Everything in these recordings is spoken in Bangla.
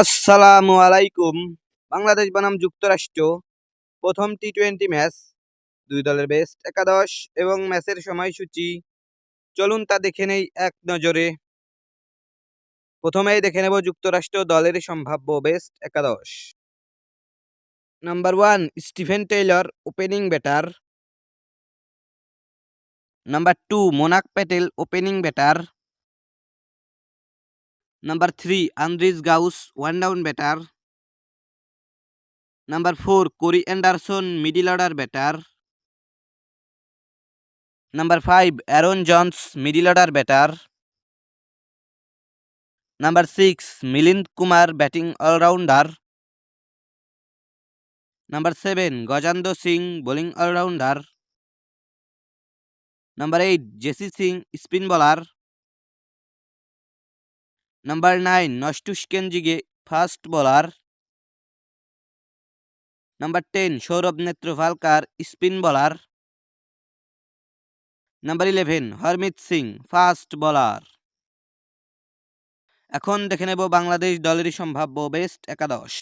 আসসালামু আলাইকুম। বাংলাদেশ বনাম যুক্তরাষ্ট্র। প্রথম টি টোয়েন্টি ম্যাচ দুই দলের বেস্ট একাদশ এবং ম্যাচের সময়সূচি। চলুন তা দেখে নেই এক নজরে। প্রথমেই দেখে নেব যুক্তরাষ্ট্র দলের সম্ভাব্য বেস্ট একাদশ। Number one Stephen Taylor opening batter number two Monank Patel opening batter number three Andries Gous one down batter number four Corey Anderson middle order batter number five Aaron Jones middle order batter number six Milind Kumar batting allrounder number seven Gajanand Singh bowling allrounder number eight Jessy Singh spin bowler number nine Nosthush Kenjige fast bowler number ten Saurabh Netravalkar spin bowler number eleven Harmeet Singh fast bowler এখন দেখে নেব বাংলাদেশ দলের সম্ভাব্য বেস্ট একাদশ.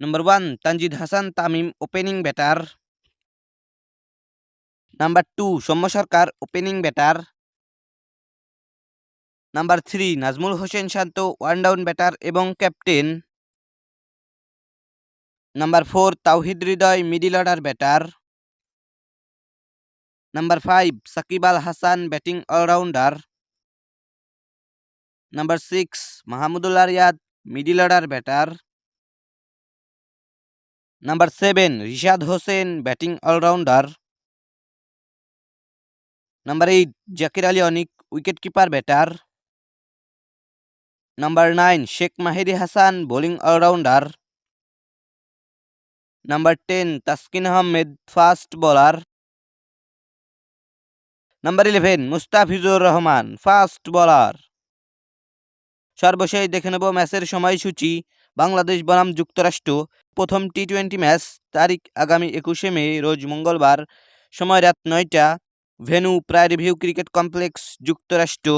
Number one Tanzid Hasan, Tamim opening batter number two Soumya Sarkar opening batter number three, Najmul Hossain Shanto, one down batter এবং captain. Number four, Towhid Hridoy, middle order batter. Number five, Shakib Al Hasan, batting allrounder. Number six Mahmudullah Riyad middle order batter. Number seven, Rishad Hossain, batting allrounder. Number eight, Jaker Ali Anik wicketkeeper batter. Number nine Sheikh Mahedi Hasan bowling allrounder number ten Taskin Ahmed fast bowler number eleven Mustafizur Rahman fast bowler সর্বশেষ দেখে নেব ম্যাচের সময়সূচি, বাংলাদেশ বনাম যুক্তরাষ্ট্র, প্রথম টি টোয়েন্টি ম্যাচ, তারিখ আগামী একুশে মে, রোজ মঙ্গলবার, সময় রাত নয়টা ভেনু প্রায় রিভিউ ক্রিকেট কমপ্লেক্স, যুক্তরাষ্ট্র।